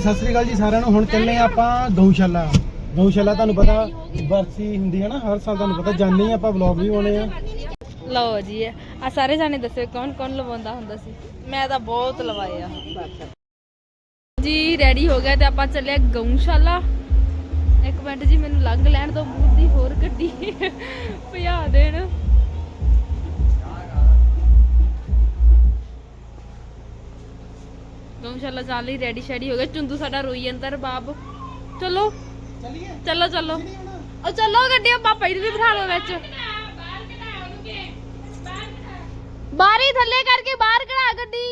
ਸਤਿ ਸ੍ਰੀ ਅਕਾਲ ਜੀ ਸਾਰਿਆਂ ਨੂੰ। ਹੁਣ ਚੱਲੇ ਆਪਾਂ ਗਊਸ਼ਾਲਾ। ਗਊਸ਼ਾਲਾ ਤੁਹਾਨੂੰ ਪਤਾ ਵਰਸੀ ਹੁੰਦੀ ਹੈ ਨਾ, ਹਰ ਸਾਲ ਤੁਹਾਨੂੰ ਪਤਾ ਜਾਂਦੇ ਹੀ ਆਪਾਂ ਵਲੌਗ ਵੀ ਪਾਉਣੇ ਆ। ਲਓ ਜੀ ਆ ਸਾਰੇ ਜਾਣੇ ਦੱਸਿਓ ਕੌਣ ਕੌਣ ਲਵਾਉਂਦਾ ਹੁੰਦਾ ਸੀ? ਮੈਂ ਤਾਂ ਬਹੁਤ ਲਵਾਏ ਆ। ਜੀ ਰੈਡੀ ਹੋ ਗਿਆ ਤੇ ਆਪਾਂ ਚੱਲੇ ਗਊਸ਼ਾਲਾ। ਇੱਕ ਮਿੰਟ ਜੀ, ਮੈਨੂੰ ਲੰਘ ਲੈਣ ਤੋਂ ਮੂੰਹ ਹੋਰ ਗੱਡੀ ਗਊਸ਼ਾਲਾ ਜਾਣ ਲਈ ਰੈਡੀ ਸ਼ੈਡੀ ਹੋ ਗਿਆ ਚੁੰਦੂ ਸਾਡਾ ਰੋਈ ਅੰਦਰ ਬਾਬ ਚਲੋ। ਚਲੋ ਚਲੋ। ਉਹ ਚਲੋ ਗੱਡੀ ਪਾਪਾ ਜੀ ਵੀ ਬਿਠਾ ਲਓ ਵਿੱਚ। ਬਾਹਰ ਹੀ ਥੱਲੇ ਕਰਕੇ ਬਾਹਰ ਕਢਾ ਗੱਡੀ।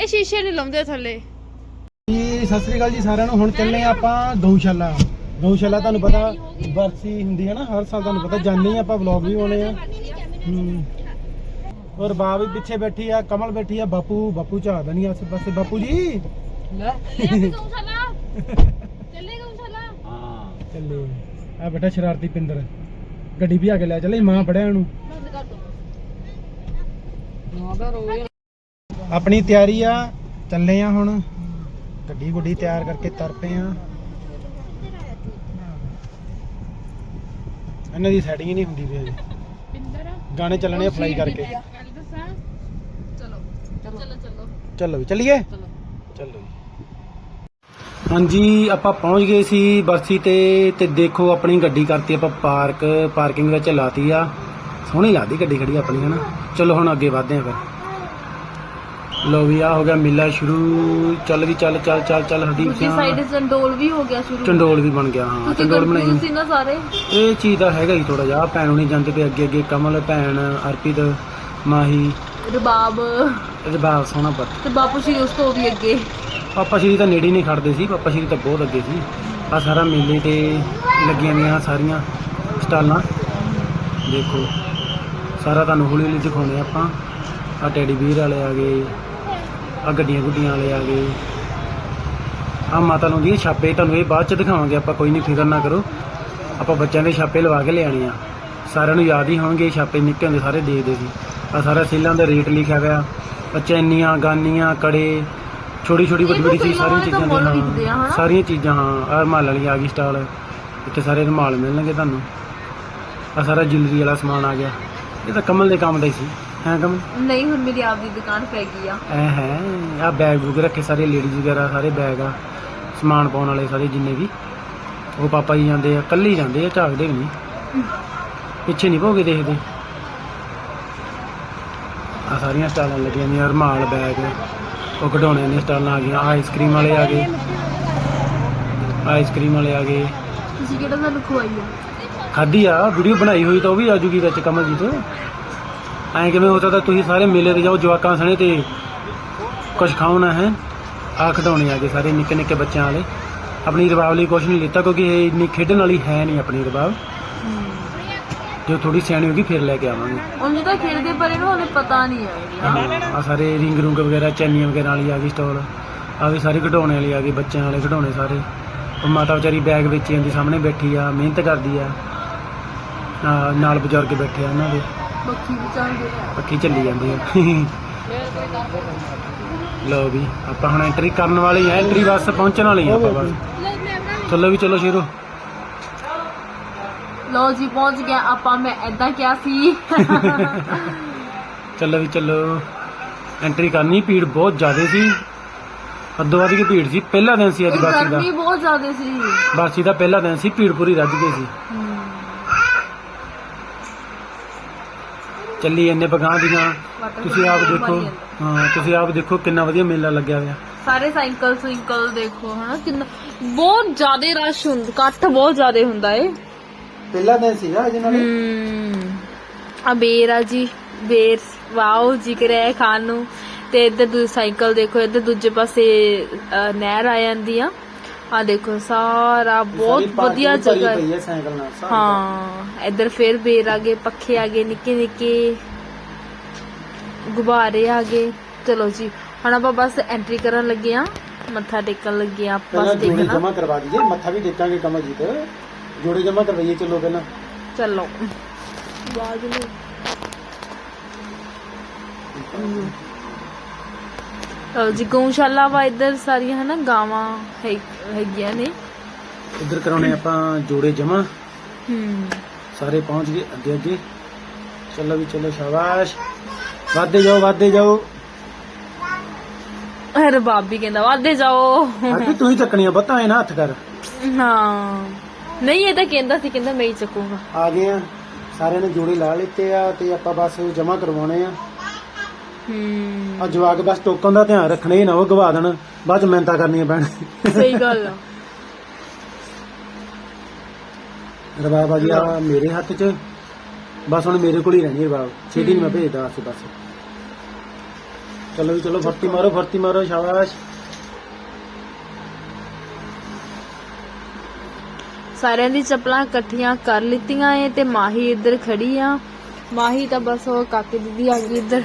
ਇਹ ਸ਼ੀਸ਼ੇ ਨਹੀਂ ਲਾਉਂਦੇ ਥੱਲੇ। ਜੀ ਸਤਿ ਸ੍ਰੀ ਅਕਾਲ ਜੀ ਸਾਰਿਆਂ ਨੂੰ। ਹੁਣ ਚੱਲੇ ਆਪਾਂ ਗਊਸ਼ਾਲਾ। ਗਊਸ਼ਾਲਾ ਤੁਹਾਨੂੰ ਪਤਾ ਵਰਸੀ ਹੁੰਦੀ ਹੈ ਨਾ ਹਰ ਸਾਲ ਤੁਹਾਨੂੰ ਪਤਾ ਜਾਂਦੇ ਹੀ ਆਪਾਂ ਵਲੌਗ ਵੀ ਪਾਉਣੇ ਆ। ਹੂੰ। ਔਰ ਬਾ ਵੀ ਪਿੱਛੇ ਬੈਠੀ ਆ ਕਮਲ ਬੈਠੀ ਆ ਬਾਪੂ ਬਾਪੂ ਝਾੜਦਾ ਨਹੀਂ ਆਸੇ ਪਾਸੇ। ਬਾਪੂ ਜੀ? ਗਊਸ਼ਾਲਾ ਚੱਲੇ ਗਊਸ਼ਾਲਾ ਹਾਂ। ਚੱਲੇ। ਆ ਬੇਟਾ ਸ਼ਰਾਰਤੀ ਪਿੰਦਰ। ਗੱਡੀ ਵੀ ਆ ਕੇ ਲੈ ਚੱਲੇ ਮਾਂ ਫੜਿਆ ਉਹਨੂੰ। ਬੰਦ ਕਰ ਦੋ। ਆਪਣੀ ਤਿਆਰੀ ਆ ਚੱਲੇ ਆ ਹੁਣ। ਗੱਡੀ ਗੁੱਡੀ ਤਿਆਰ ਕਰਕੇ ਤੁਰ ਪਏ ਆ। ਇਹਨਾਂ ਦੀ ਸੈਟਿੰਗ ਹੀ ਨਹੀਂ ਹੁੰਦੀ ਵੀ ਅਜੇ ਪਿੰਦਰ ਗਾਣੇ ਚੱਲਣੇ ਆ ਫਲਾਈ ਕਰਕੇ। ਗੱਲ ਦੱਸਾਂ? ਚਲੋ। ਚਲੋ। ਚਲੋ ਚਲੋ। ਵੀ ਚੱਲੀਏ? ਚਲੋ। ਚਲੋ ਜੀ। ਹਾਂਜੀ ਆਪਾਂ ਪਹੁੰਚ ਗਏ ਸੀ ਬਰਸੀ ਤੇ ਤੇ ਦੇਖੋ ਆਪਣੀ ਗੱਡੀ ਕਰਤੀ ਆਪਾਂ ਪਾਰਕ। ਪਾਰਕਿੰਗ ਵਿੱਚ ਲਾਤੀ ਆ। ਸੋਹਣੀ ਲੱਗਦੀ ਗੱਡੀ ਖੜੀ ਆਪਣੀ ਹਨਾ? ਚਲੋ ਹੁਣ ਅੱਗੇ ਵਧਦੇ ਆ ਫਿਰ। ਲੋ ਵੀ ਆ ਹੋ ਗਿਆ ਮੇਲਾ ਸ਼ੁਰੂ ਚੱਲ ਵੀ ਚੱਲ ਚੱਲ ਚੱਲ ਚੱਲ ਹਰਦੀਪ ਦੂਜੀ ਸਾਈਡ ਸਿੰਘ ਚੰਡੋਲ ਵੀ ਹੋ ਗਿਆ ਸ਼ੁਰੂ। ਚੰਡੋਲ ਵੀ ਬਣ ਗਿਆ ਹਾਂ ਤੁਸੀਂ ਚੰਡੋਲ confuse ਬਣਾਈ। ਸੀ ਨਾ ਸਾਰੇ। ਇਹ ਚੀਜ਼ ਦਾ ਹੈਗਾ ਹੀ ਥੋੜਾ ਜਿਹਾ ਭੈਣ ਨਹੀਂ ਜਾਂਦੇ ਤੇ ਅੱਗੇ ਅੱਗੇ ਕਮਲ ਭੈਣ ਅਰਪਿਤ ਮਾਹੀ। ਰਬਾਬ। ਇਹਦੇ ਬਾਪ ਸੋਹਣਾ ਪਰ ਤੇ ਬਾਪੂ ਜੀ ਉਸ ਤੋਂ ਵੀ ਅੱਗੇ। ਪਾਪਾ ਸ਼੍ਰੀ ਤਾਂ ਨੇੜੇ ਹੀ ਨਹੀਂ ਖੜਦੇ ਸੀ ਪਾਪਾ ਸ਼੍ਰੀ ਤਾਂ ਬਹੁਤ ਅੱਗੇ ਸੀ। ਆ ਸਾਰਾ ਮੇਲੇ ਤੇ ਲੱਗੀਆਂ ਦੀਆਂ ਸਾਰੀਆਂ ਸਟਾਲਾਂ। ਦੇਖੋ ਸਾਰਾ ਤੁਹਾਨੂੰ ਹੌਲੀ ਹੌਲੀ ਦਿਖਾਉਣੇ ਆਪਾਂ। ਆ ਟੈਡੀ ਬੀਰ ਵਾਲੇ ਆ ਗਏ ਆ ਗੱਡੀਆਂ ਗੁੱਡੀਆਂ ਵਾਲੇ ਆ ਗਏ। ਆ ਮਾਤਾ ਨੂੰ ਦੀਆਂ ਛਾਪੇ ਤੁਹਾਨੂੰ ਇਹ ਬਾਅਦ ਚ ਦਿਖਾਵਾਂਗੇ ਆਪਾਂ ਕੋਈ ਨਹੀਂ ਫਿਕਰ ਨਾ ਕਰੋ। ਆਪਾਂ ਬੱਚਿਆਂ ਦੇ ਛਾਪੇ ਲਵਾ ਕੇ ਲਿਆਣੇ ਆ। ਸਾਰਿਆਂ ਨੂੰ ਯਾਦ ਹੀ ਹੋਣਗੇ ਛਾਪੇ ਨਿੱਕੇ ਹੁੰਦੇ ਸਾਰੇ ਦੇਖਦੇ ਸੀ ਆ ਸਾਰਾ ਸੇਲਾਂ ਦਾ ਰੇਟ ਲਿਖਿਆ ਹੋਇਆ। ਆ ਚੈਨੀਆਂ ਗਾਨੀਆਂ ਕੜੇ ਛੋਟੀ ਛੋਟੀ ਵੱਡੀ ਵੱਡੀ ਚੀਜ਼ ਸਾਰੀਆਂ ਚੀਜ਼ਾਂ ਦੇ ਹਾਂ? ਸਾਰੀਆਂ ਚੀਜ਼ਾਂ ਹਾਂ। ਆ ਰੁਮਾਲ ਵਾਲੀ ਆ ਗਈ ਸਟਾਲ। ਇੱਥੇ ਸਾਰੇ ਰੁਮਾਲ ਮਿਲਣਗੇ ਤੁਹਾਨੂੰ। ਆ ਸਾਰਾ ਜਿਲਰੀ ਵਾਲਾ ਸਮਾਨ ਆ ਗਿਆ। ਇਹ ਤਾਂ ਕਮਲ ਦੇ ਕੰਮ ਦਾ ਹੀ ਸੀ। ਹੈ ਕਮਲ? ਨਹੀਂ ਹੁਣ ਮੇਰੀ ਆਪਦੀ ਦੁਕਾਨ ਪੈ ਗਈ ਆ। ਐ ਹੈ ਆ ਬੈਗ ਬੁਗ ਰੱਖੇ ਸਾਰੇ ਲੇਡੀਜ਼ ਵਗੈਰਾ ਸਾਰੇ ਬੈਗ ਆ ਸਮਾਨ ਪਾਉਣ ਵਾਲੇ ਸਾਰੇ ਜਿੰਨੇ ਵੀ। ਉਹ ਪਾਪਾ ਜੀ ਜਾਂਦੇ ਆ ਕੱਲੇ ਹੀ ਜਾਂਦੇ ਆ ਝਾਕਦੇ ਵੀ ਨਹੀਂ। ਪਿੱਛੇ ਨਹੀਂ ਭੋਗੇ ਦੇਖਦੇ। ਆ ਸਾਰੀਆਂ ਸਟਾਲਾਂ ਲੱਗੀਆਂ ਨੇ ਰਮਾਲ ਬੈਗ ਉਹ ਕਢਾਉਣੇ ਨੇ ਸਟਾਲਾਂ ਆ ਗਈਆਂ ਆਈਸਕ੍ਰੀਮ ਵਾਲੇ ਆ ਗਏ। ਆਈਸਕ੍ਰੀਮ ਵਾਲੇ ਆ ਗਏ। ਤੁਸੀਂ ਕਿਹੜਾ ਸਾਨੂੰ ਖਵਾਈ ਆ ਖਾਧੀ ਆ ਵੀਡੀਓ ਬਣਾਈ ਹੋਈ ਤਾਂ ਉਹ ਵੀ ਆਜੂਗੀ ਵਿੱਚ ਕਮਲ ਜੀ ਤੋਂ ਐਂ ਕਿਵੇਂ ਹੋ ਸਕਦਾ ਤੁਸੀਂ ਸਾਰੇ ਮੇਲੇ ਤੇ ਜਾਓ ਜਵਾਕਾਂ ਸਣੇ ਤੇ ਕੁਝ ਖਾਉਣਾ ਹੈ? ਆ ਖਿਡੌਣੇ ਆ ਗਏ ਸਾਰੇ ਨਿੱਕੇ ਨਿੱਕੇ ਬੱਚਿਆਂ ਵਾਲੇ। ਆਪਣੀ ਰਬਾਬ ਲਈ ਕੁਝ ਨਹੀਂ ਲਿੱਤਾ ਕਿਉਂਕਿ ਇਹ ਇੰਨੀ ਖੇਡਣ ਵਾਲੀ ਹੈ ਨਹੀਂ ਆਪਣੀ ਰਬਾਬ। ਜੇ ਥੋੜੀ ਸਿਆਣੀ ਹੋਗੀ ਫਿਰ ਲੈ ਕੇ ਆਵਾਂਗੇ। ਉਂਝ ਤਾਂ ਖੇਡਦੇ ਪਰ ਇਹਨੂੰ ਹਲੇ ਪਤਾ ਨਹੀਂ ਆ ਆ ਸਾਰੇ ਰਿੰਗ ਰੁੰਗ ਵਗੈਰਾ ਚੈਨੀਆਂ ਵਗੈਰਾ ਵਾਲੀ ਆ ਗਈ ਸਟਾਲ ਆ ਵੀ ਸਾਰੇ ਖਿਡੌਣੇ ਵਾਲੀ ਆ ਗਈ ਬੱਚਿਆਂ ਵਾਲੇ ਖਿਡੌਣੇ ਸਾਰੇ। ਉਹ ਮਾਤਾ ਵਿਚਾਰੀ ਬੈਗ ਵੇਚੀ ਜਾਂਦੀ ਸਾਹਮਣੇ ਬੈਠੀ ਆ ਮਿਹਨਤ ਕਰਦੀ ਆ, ਨਾਲ ਬਜ਼ੁਰਗ ਬੈਠੇ ਆ ਉਹਨਾਂ ਦੇ। ਬੱਖੀ ਵਿਚਾਂਗੇ ਪੱਕੀ ਚੱਲੀ ਜਾਂਦੀ ਆ। ਲਓ ਵੀ ਆਪਾਂ ਹੁਣ ਐਂਟਰੀ ਕਰਨ ਵਾਲੇ ਆ ਐਂਟਰੀ ਬਸ ਪਹੁੰਚਣ ਵਾਲੇ ਆ ਆਪਾਂ ਬਸ। ਚਲੋ ਵੀ ਚਲੋ ਸ਼ੁਰੂ। ਲੋ ਜੀ ਪਹੁੰਚ ਗਿਆ। ਆਪਾਂ ਮੈਂ ਐਦਾਂ ਕਿਹਾ ਸੀ। ਚਲੋ ਵੀ ਚਲੋ। ਐਂਟਰੀ ਕਰਨੀ ਭੀੜ ਬਹੁਤ ਜ਼ਿਆਦਾ ਸੀ। ਅੱਧੋ ਵੱਧ ਕੇ ਭੀੜ ਸੀ। ਪਹਿਲਾ ਦਿਨ ਸੀ ਅੱਜ ਬਾਸੀ ਦਾ। ਗਰਮੀ ਬਹੁਤ ਜ਼ਿਆਦਾ ਸੀ। ਬਾਸੀ ਦਾ ਪਹਿਲਾ ਦਿਨ ਸੀ ਭੀੜ ਪੂਰੀ ਰੱਜ ਗਈ ਸੀ। ਚੱਲੀ ਇੰਨੇ ਬਗਾਂ ਦੀਆਂ। ਤੁਸੀਂ ਆਪ ਦੇਖੋ। ਹਾਂ। ਤੁਸੀਂ ਆਪ ਦੇਖੋ ਕਿੰਨਾ ਵਧੀਆ ਮੇਲਾ ਲੱਗਿਆ ਹੋਇਆ। ਸਾਰੇ ਸਾਈਕਲ ਸਾਈਕਲ ਦੇਖੋ ਹਨਾ ਕਿੰਨਾ ਬਹੁਤ ਜ਼ਿਆਦਾ ਰਸ਼ ਹੁੰਦਾ ਇਕੱਠ ਬਹੁਤ ਜ਼ਿਆਦਾ ਹੁੰਦਾ ਏ। ਪਹਿਲਾ ਦਿਨ ਸੀਗਾ ਅਜੇ ਨਾਲੇ। ਹਮ ਆ ਬੇਰ ਆ ਜੀ ਬੇਰ ਵਾਓ ਜਿਗਰ ਹੈ ਖਾਣ ਨੂੰ। ਤੇ ਇੱਧਰ ਦੂਜੀ ਸਾਈਕਲ ਦੇਖੋ ਇੱਧਰ ਦੂਜੇ ਪਾਸੇ ਨਹਿਰ ਆ ਜਾਂਦੀ ਆ। ਆ ਦੇਖੋ ਸਾਰਾ ਬਹੁਤ ਵਧੀਆ ਜਗ੍ਹਾ ਹੈ। ਹੈ ਸਾਈਕਲ ਨਾਲ ਸਾਰੀ ਹਾਂ ਇੱਧਰ ਫੇਰ ਬੇਰ ਆ ਗਏ ਪੱਖੇ ਆ ਗਏ ਨਿੱਕੇ ਨਿੱਕੇ ਗੁਬਾਰੇ ਆ ਗਏ। ਚਲੋ ਜੀ ਹੁਣ ਆਪਾਂ ਬਸ ਐਂਟਰੀ ਕਰਨ ਲੱਗੇ ਆ ਮੱਥਾ ਟੇਕਣ ਲੱਗੇ ਆ ਬਸ ਦੇਖਣਾ। ਜਮਾ ਕਰਵਾ ਦਈਏ ਮੱਥਾ ਵੀ ਟੇਕਾਂਗੇ ਕਮਲ ਜੀ ਤੇ ਜੋੜੇ ਜਮਾ ਕਰਵਾਈਏ ਚਲੋ ਪਹਿਲਾਂ। ਚਲੋ। ਆਵਾਜ਼ ਨੂੰ? ਜੀ ਗਊਸ਼ਾਲਾ ਵਾ ਇੱਧਰ ਸਾਰੀਆਂ ਹਨਾ ਗਾਵਾਂ ਹੈ- ਹੈਗੀਆਂ ਨੇ। ਇੱਧਰ ਕਰਾਉਣੇ ਆਪਾਂ ਜੋੜੇ ਜਮਾ। ਹੂੰ। ਸਾਰੇ ਪਹੁੰਚ ਗਏ ਅੱਗੇ ਅੱਗੇ। ਚਲੋ ਵੀ ਚਲੋ ਸ਼ਾਬਾਸ਼। ਵਾਦੇ ਜਾਓ ਵਾਦੇ ਜਾਓ। ਅਰੇ ਬਾਬੀ ਕਹਿੰਦਾ ਵਾਦੇ ਜਾਓ। ਅੱਜ ਤੂੰ ਹੀ ਚੱਕਣੀਆਂ ਬੱਤਾਂ ਇਹ ਨਾ ਹੱਥ ਕਰ। ਹਾਂ। ਨਹੀਂ ਇਹ ਤਾਂ ਕਹਿੰਦਾ ਸੀ ਕਹਿੰਦਾ ਮੈਂ ਹੀ ਚੱਕੂਗਾ। ਆ ਗਏ ਆ। ਸਾਰਿਆਂ ਨੇ ਜੋੜੇ ਲਾ ਲਿੱਤੇ ਆ ਤੇ ਆਪਾਂ ਬਸ ਜਮਾ ਕਰਵਾਉਣੇ ਆ। ਹੂੰ। ਆ ਜਵਾਕ ਬਸ ਟੋਕਨ ਦਾ ਧਿਆਨ ਰੱਖਣਾ ਹੀ ਨਾ ਉਹ ਗਵਾ ਦੇਣ ਬਾਅਦ ਚ ਮਿਹਨਤਾਂ ਕਰਨੀਆਂ ਪੈਣ। ਸਹੀ ਗੱਲ ਆ। ਰਬਾਬ ਆ ਗਿਆ ਮੇਰੇ ਹੱਥ 'ਚ ਬਸ ਹੁਣ ਮੇਰੇ ਕੋਲ ਹੀ ਰਹਿਣੀ ਰਬਾਬ ਛੇਤੀ ਨਹੀਂ ਮੈਂ ਭੇਜਦਾ ਆਸੇ ਬਸ ਚਲੋ ਵੀ ਚਲੋ ਫਰਤੀ ਮਾਰੋ ਫਰਤੀ ਮਾਰੋ ਸ਼ਾਬਾਸ਼। ਸਾਰਿਆਂ ਦੀ ਚੱਪਲਾਂ ਇਕੱਠੀਆਂ ਕਰ ਲਿੱਤੀਆਂ ਏ ਤੇ ਮਾਹੀ ਇੱਧਰ ਖੜੀ ਆ। ਮਾਹੀ ਤਾਂ ਬਸ ਉਹ ਕਾਕੇ ਦੀਦੀ ਆ ਗਈ ਇੱਧਰ।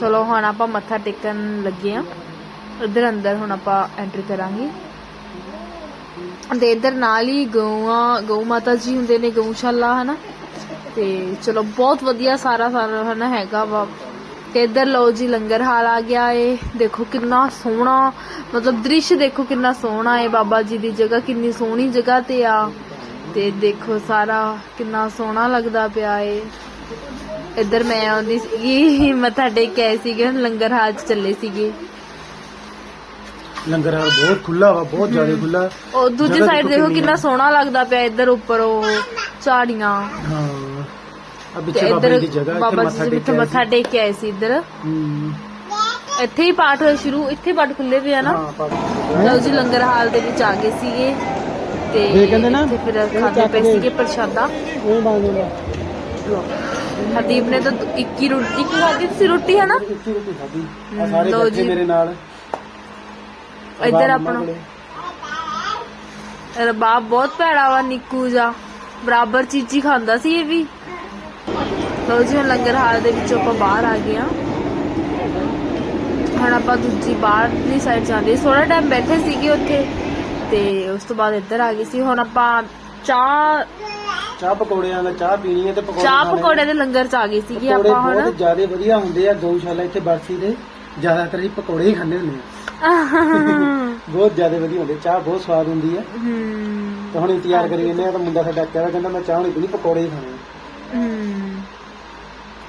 ਚਲੋ ਹੁਣ ਆਪਾਂ ਮੱਥਾ ਟੇਕਣ ਲੱਗੇ ਆ ਇੱਧਰ ਅੰਦਰ ਹੁਣ ਆਪਾਂ ਐਂਟਰ ਕਰਾਂਗੇ। ਤੇ ਇੱਧਰ ਨਾਲ ਹੀ ਗਊਆਂ, ਗਊ ਮਾਤਾ ਜੀ ਹੁੰਦੇ ਨੇ, ਗਊਸ਼ਾਲਾ, ਹਨਾ? ਤੇ ਚਲੋ ਬਹੁਤ ਵਧੀਆ ਸਾਰਾ ਸਾਰਾ ਹਨਾ ਹੈਗਾ ਵਾ। ਤੇ ਇਧਰ ਲਓ ਜੀ, ਲੰਗਰ ਹਾਲ ਆ ਗਿਆ ਏ। ਦੇਖੋ ਕਿੰਨਾ ਸੋਹਣਾ, ਮਤਲਬ ਦ੍ਰਿਸ਼ ਦੇਖੋ ਕਿੰਨਾ ਸੋਹਣਾ ਏ। ਬਾਬਾ ਜੀ ਦੀ ਜਗ੍ਹਾ ਕਿੰਨੀ ਸੋਹਣੀ ਜਗ੍ਹਾ ਤੇ ਆ। ਤੇ ਦੇਖੋ ਸਾਰਾ ਕਿੰਨਾ ਸੋਹਣਾ ਲੱਗਦਾ ਪਿਆ ਏ। ਇੱਧਰ ਮੈਂ ਆਉਂਦੀ ਸੀਗੀ ਮੱਥਾ ਟੇਕ ਕੇ ਆਈ ਸੀਗੀ ਹੁਣ ਲੰਗਰ ਹਾਲ ਚ ਚੱਲੇ ਸੀਗੇ। ਲੰਗਰ ਹਾਲ ਬਹੁਤ ਖੁੱਲਾ ਵਾ ਬਹੁਤ ਜ਼ਿਆਦਾ ਖੁੱਲਾ ਉਹ ਦੂਜੀ ਸਾਈਡ ਦੇਖੋ ਕਿੰਨੀ। ਸੋਹਣਾ ਲੱਗਦਾ ਪਿਆ ਇੱਧਰ ਉੱਪਰ ਉਹ ਝਾੜੀਆਂ। ਹਾਂ। ਆ ਪਿੱਛੇ ਬਾਬਾ ਜੀ ਦੀ ਜਗ੍ਹਾ ਬਾਬਾ ਮੱਥਾ ਜੀ ਜਿੱਥੇ ਟੇਕਿਆ ਮੱਥਾ ਟੇਕ ਕੇ ਆਏ ਸੀ ਇੱਧਰ। ਇੱਥੇ ਹੀ ਪਾਠ ਹੋਇਆ ਸ਼ੁਰੂ ਇੱਥੇ ਪਾਠ ਖੁੱਲੇ ਵੀ ਆ ਨਾ। ਲਓ ਜੀ ਲੰਗਰ ਹਾਲ ਦੇ ਵਿੱਚ ਆ ਗਏ ਸੀਗੇ। ਤੇ ਇਹ ਕਹਿੰਦੇ ਨਾ, ਇੱਥੇ ਫਿਰ ਖਾਂਦੇ ਪਏ। ਸੀਗੇ ਪ੍ਰਸ਼ਾਦਾ। ਉਹ ਬੰਦ ਹੁੰਦਾ ਹਰਦੀਪ ਨੇ ਤਾਂ 21 ਰੋਟੀ ਇੱਕ ਖਾਧੀ ਸੀ ਰੋਟੀ ਹੈ ਨਾ? ਰੋਟੀ ਖਾਦੀ ਆ ਹਮ, ਸਾਰੇ ਲਓ ਬੱਚੇ ਜੀ। ਮੇਰੇ ਨਾਲ। ਇੱਧਰ ਆਪਣਾ। ਕੋਲੇ। ਰਬਾਬ ਬਹੁਤ ਭੈੜਾ ਵਾ ਨਿੱਕੂ ਜਾ ਬਰਾਬਰ ਚੀਚੀ ਖਾਂਦਾ ਸੀ ਇਹ ਵੀ। ਲਓ ਜੀ ਹੁਣ ਲੰਗਰ ਹਾਲ ਦੇ ਵਿੱਚੋਂ ਆਪਾਂ ਬਾਹਰ ਆ ਗਏ ਆ ਹੁਣ ਆਪਾਂ ਦੂਜੀ ਬਾਹਰਲੀ ਸਾਈਡ ਜਾਂਦੇ ਥੋੜਾ ਟਾਈਮ ਬੈਠੇ ਸੀਗੇ ਉੱਥੇ ਤੇ ਉਸ ਤੋਂ ਬਾਅਦ ਇੱਧਰ ਆ ਗਏ ਸੀ। ਹੁਣ ਆਪਾਂ ਚਾਹ ਚਾਹ ਪਕੌੜਿਆਂ ਦਾ ਚਾਹ ਪੀਣੀ ਹੈ ਤੇ ਪਕੌੜੇ ਚਾਹ ਖਾਣੇ। ਪਕੌੜੇ ਦੇ ਲੰਗਰ ਚ ਆ ਗਏ ਸੀਗੇ ਪਕੌੜੇ ਆਪਾਂ ਹੁਣ। ਬਹੁਤ ਜ਼ਿਆਦਾ ਵਧੀਆ ਹੁੰਦੇ ਆ ਗਊਸ਼ਾਲਾ ਇੱਥੇ ਬਰਸੀ ਦੇ ਜ਼ਿਆਦਾਤਰ ਅਸੀਂ ਪਕੌੜੇ ਹੀ ਖਾਂਦੇ ਹੁੰਦੇ ਆ। ਬਹੁਤ ਜ਼ਿਆਦਾ ਵਧੀਆ ਹੁੰਦੇ ਚਾਹ ਬਹੁਤ ਸਵਾਦ ਹੁੰਦੀ ਆ। ਹਮ ਤੇ ਹੁਣ ਇੰਤਜ਼ਾਰ ਕਰੀ ਜਾਂਦੇ ਆ ਤਾਂ ਮੁੰਡਾ ਸਾਡਾ ਕਹਿੰਦਾ ਕਹਿੰਦਾ ਮੈਂ ਚਾਹ ਨਹੀਂ ਪੀਣੀ ਪਕੌੜੇ ਹੀ ਖਾਣੇ ਆ। ਹਮ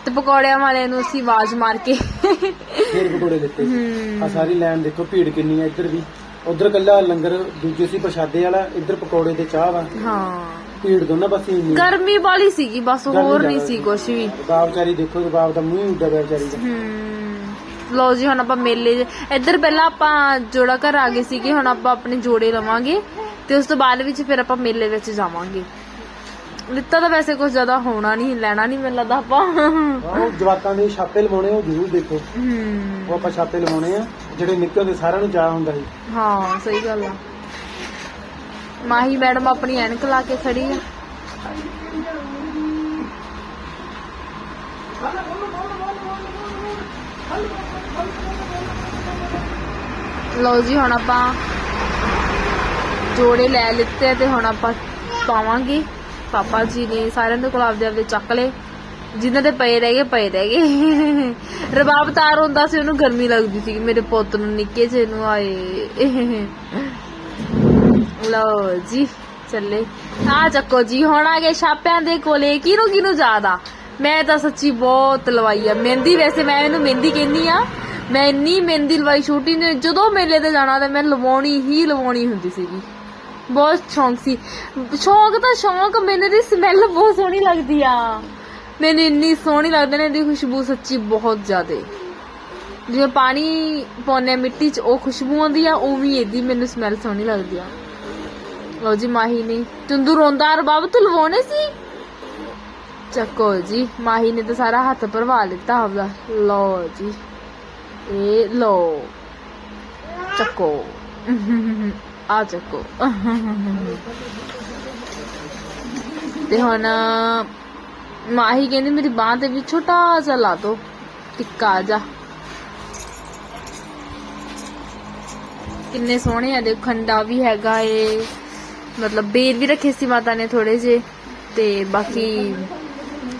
ਤੇ ਪਕੌੜਿਆਂ ਵਾਲੇ ਨੂੰ ਅਸੀਂ ਆਵਾਜ਼ ਮਾਰ ਕੇ। ਫੇਰ ਪਕੌੜੇ ਦਿੱਤੇ ਹਮ ਆ ਸਾਰੀ ਲਾਈਨ ਦੇਖੋ ਭੀੜ ਕਿੰਨੀ ਆ ਇੱਧਰ ਵੀ। ਉਧਰ ਕੱਲਾ ਲੰਗਰ ਦੂਜੇ ਸੀ ਪ੍ਰਸ਼ਾਦੇ ਵਾਲਾ ਇੱਧਰ ਪਕੌੜੇ ਤੇ ਚਾਹ ਵਾ। ਹਾਂ। ਭੀੜ ਦੋਨਾਂ ਪਾਸੇ ਇੰਨੀ। ਗਰਮੀ ਵਾਲੀ ਸੀਗੀ ਬਸ ਹੋਰ ਨਹੀਂ ਸੀ। ਕੁਛ ਵੀ। ਬਾਪ ਵਿਚਾਰੀ ਦੇਖੋ ਬਾਪ ਦਾ ਮੂੰਹ ਹੀ ਉੱਡਾ ਪਿਆ ਵਿਚਾਰੀ ਦਾ। ਹਮ ਲਓ ਜੀ ਹੁਣ ਆਪਾਂ ਮੇਲੇ 'ਚ- ਇੱਧਰ ਪਹਿਲਾਂ ਆਪਾਂ ਜੋੜਾ ਘਰ ਆ ਗਏ ਸੀਗੇ ਹੁਣ ਆਪਾਂ ਆਪਣੇ ਜੋੜੇ ਲਵਾਂਗੇ ਤੇ ਉਸ ਤੋਂ ਬਾਅਦ ਵਿੱਚ ਫਿਰ ਆਪਾਂ ਮੇਲੇ ਵਿੱਚ ਜਾਵਾਂਗੇ। ਲਿੱਤਾ ਤਾਂ ਵੈਸੇ ਕੁਝ ਜ਼ਿਆਦਾ ਹੋਣਾ ਨਹੀਂ ਲੈਣਾ ਨਹੀਂ ਮੈਨੂੰ ਲੱਗਦਾ ਆਪਾਂ। ਉਹ ਜਵਾਕਾਂ ਦੇ ਛਾਪੇ ਲਵਾਉਣੇ ਉਹ ਜ਼ਰੂਰ ਦੇਖੋ। ਹਮ ਉਹ ਆਪਾਂ ਛਾਪੇ ਲਵਾਉਣੇ ਆ ਜਿਹੜੇ ਨਿੱਕੇ ਹੁੰਦੇ ਸਾਰਿਆਂ ਨੂੰ ਚਾਹ ਹੁੰਦਾ ਸੀ। ਹਾਂ ਸਹੀ ਗੱਲ ਆ। ਮਾਹੀ ਮੈਡਮ ਆਪਣੀ ਐਨਕ ਲਾ ਕੇ ਖੜੀ ਆ। ਲਓ ਜੀ, ਹੁਣ ਆਪਾਂ ਜੋੜੇ ਲੈ ਲਿੱਤੇ ਤੇ ਹੁਣ ਆਪਾਂ ਪਾਵਾਂਗੇ। ਪਾਪਾ ਜੀ ਨੇ ਸਾਰਿਆਂ ਦੇ ਕੋਲ ਆਪਦੇ ਆਪਦੇ ਚੱਕ ਲਏ। ਜਿਨ੍ਹਾਂ ਦੇ ਪਏ ਰਹਿ ਗਏ, ਪਏ ਰਹਿ ਗਏ। ਰਬਾਬ ਤਾਰ ਹੁੰਦਾ ਸੀ, ਉਹਨੂੰ ਗਰਮੀ ਲੱਗਦੀ ਸੀ ਮੇਰੇ ਪੁੱਤ ਨੂੰ ਨਿੱਕੇ ਜਿਹੇ ਨੂੰ ਆਏ। ਲਓ ਜੀ, ਚੱਲੇ। ਆ ਚੱਕੋ ਜੀ, ਹੁਣ ਆ ਗਏ ਛਾਪਿਆਂ ਦੇ ਕੋਲੇ। ਕਿਹਨੂੰ ਕਿਹਨੂੰ ਜ਼ਿਆਦਾ ਮੈਂ ਤਾਂ ਸੱਚੀ ਬਹੁਤ ਲਵਾਈ ਆ। ਮਹਿੰਦੀ ਵੈਸੇ ਮੈਂ ਇਹਨੂੰ ਮਹਿੰਦੀ ਕਹਿੰਦੀ ਆ। ਮੈਂ ਇੰਨੀ ਮਹਿੰਦੀ ਲਵਾਈ ਛੋਟੀ ਨੇ ਜਦੋਂ ਮੇਲੇ ਤੇ ਜਾਣਾ ਤੇ ਮੈਂ ਲਵਾਉਣੀ ਹੀ ਲਵਾਉਣੀ ਹੁੰਦੀ ਸੀਗੀ। ਬਹੁਤ ਸ਼ੌਂਕ ਸੀ। ਸ਼ੌਂਕ ਤਾਂ ਸ਼ੌਂਕ, ਮੈਨੂੰ ਇਹਦੀ ਸਮੈਲ ਬਹੁਤ ਸੋਹਣੀ ਲੱਗਦੀ ਆ। ਮੈਨੂੰ ਇੰਨੀ ਸੋਹਣੀ ਲੱਗਦੀ ਨੇ, ਇਹਦੀ ਖੁਸ਼ਬੂ ਸੱਚੀ ਬਹੁਤ ਜ਼ਿਆਦੇ। ਜਿਵੇਂ ਪਾਣੀ ਪਾਉਂਦੇ ਆ ਮਿੱਟੀ 'ਚ, ਉਹ ਖੁਸ਼ਬੂ ਆਉਂਦੀ ਆ ਉਵੇਂ ਹੀ ਇਹਦੀ ਮੈਨੂੰ ਸਮੈਲ ਸੋਹਣੀ ਲੱਗਦੀ ਆ। ਲਓ ਜੀ ਮਾਹੀ ਨੇ। ਚੰਦੂ ਰੋਂਦਾ ਰਬਾਬ ਤੂੰ ਲਵਾਉਣੇ ਸੀ? ਚੱਕੋ ਜੀ, ਮਾਹੀ ਨੇ ਤਾਂ ਸਾਰਾ ਹੱਥ ਭਰਵਾ ਲਿੱਤਾ ਆਪਦਾ। ਲਓ ਜੀ, ਇਹ ਲਓ। ਚੱਕੋ। ਆ ਚੱਕੋ। ਤੇ ਹੁਣ, ਮਾਹੀ ਕਹਿੰਦੀ ਮੇਰੀ ਬਾਹ ਤੇ ਵੀ ਛੋਟਾ ਜਿਹਾ ਲਾ ਦੋ, ਟਿੱਕਾ ਜਾ ਕਿੰਨੇ ਸੋਹਣੇ ਆ, ਦੇਖੋ, ਖੰਡਾ ਵੀ ਹੈਗਾ ਏ। ਮਤਲਬ ਬੇਰ ਵੀ ਰੱਖੇ ਸੀ ਮਾਤਾ ਨੇ ਥੋੜੇ ਜੇ ਤੇ ਬਾਕੀ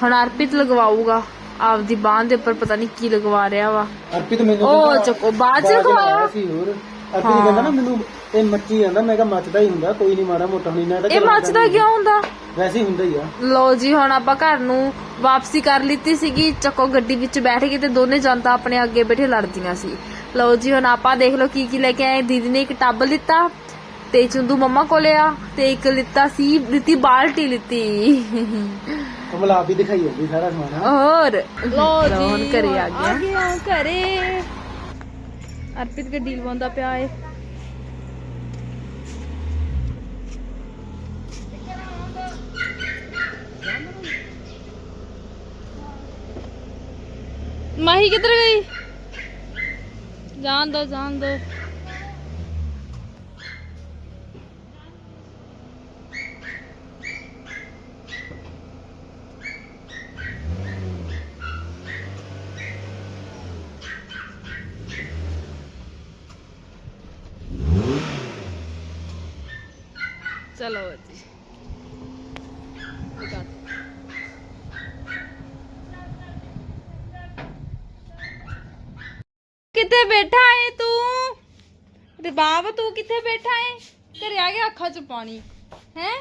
ਹੁਣ ਅਰਪਿਤ ਲਗਵਾਊਗਾ। ਆਪਦੀ ਬਾਂਹ ਦੇ ਉੱਪਰ ਪਤਾ ਨਹੀਂ ਕੀ ਲਗਵਾ ਰਿਹਾ ਵਾ। ਅਰਪਿਤ ਮੈਨੂੰ ਉਹ ਕਹਿੰਦਾ- ਚੱਕੋ ਬਾਅਦ ਚ ਬਾਅਦ ਲਗਵਾਇਆ? ਸੀ ਹੋਰ। ਅਰਪਿਤ ਕਹਿੰਦਾ ਨਾ ਮੈਨੂੰ ਇਹ ਮੱਚੀ ਜਾਂਦਾ ਮੈਂ ਕਿਹਾ ਮੱਚਦਾ ਹੀ ਹੁੰਦਾ ਕੋਈ ਨਹੀਂ ਮਾੜਾ ਮੋਟਾ ਹੁਣੀ ਨਾ ਤਾਂ ਇਹ ਮੱਚਦਾ ਨਹੀਂ। ਕਿਉਂ ਹੁੰਦਾ? ਵੈਸੇ ਹੀ ਹੁੰਦਾ ਹੀ ਆ। ਲੋ ਜੀ ਹੁਣ ਆਪਾਂ ਘਰ ਨੂੰ ਵਾਪਸੀ ਕਰ ਲਿੱਤੀ ਸੀਗੀ। ਚੱਕੋ ਗੱਡੀ ਵਿੱਚ ਬੈਠ ਗਏ ਤੇ ਦੋਨੇ ਜਨਤਾ ਆਪਣੇ ਅੱਗੇ ਬੈਠੇ ਲੜਦੀਆਂ ਸੀ। ਲੋ ਜੀ ਹੁਣ ਆਪਾਂ ਦੇਖ ਲਓ ਕੀ ਕੀ ਲੈ ਕੇ ਆਏ। ਦੀਦੀ ਨੇ ਇੱਕ ਟੱਬ ਲਿੱਤਾ। ਤੇ ਚੁੰਦੂ ਮੰਮਾ ਕੋਲੇ ਆ ਤੇ ਇੱਕ ਲਿੱਤਾ ਸੀ ਲਿੱਤੀ ਬਾਲਟੀ ਲਿੱਤੀ। ਕਮਲ ਵੀ ਦਿਖਾਈ ਜਾਂਦੀ ਸਾਰਾ ਸਮਾਨ। ਹੋਰ? ਲੋ ਹੁਣ ਘਰੇ ਆ ਗਿਆ ਆ। ਗਿਆ ਘਰੇ। ਅਰਪਿਤ ਗੱਡੀ ਲਵਾਉਂਦਾ ਪਿਆ ਏ। ਮਾਹੀ ਕਿੱਧਰ ਗਈ? ਜਾਣ ਦੋ ਜਾਣ ਦੋ। ਚਲੋ ਜੀ ਨਿਕਾਲ। ਕਿੱਥੇ ਬੈਠਾ ਏ ਤੂੰ ਤੇ ਬਾਬ ਤੂੰ ਕਿੱਥੇ ਬੈਠਾ ਏ ਘਰੇ ਆ ਗਿਆ ਅੱਖਾਂ 'ਚ ਪਾਣੀ ਹੈ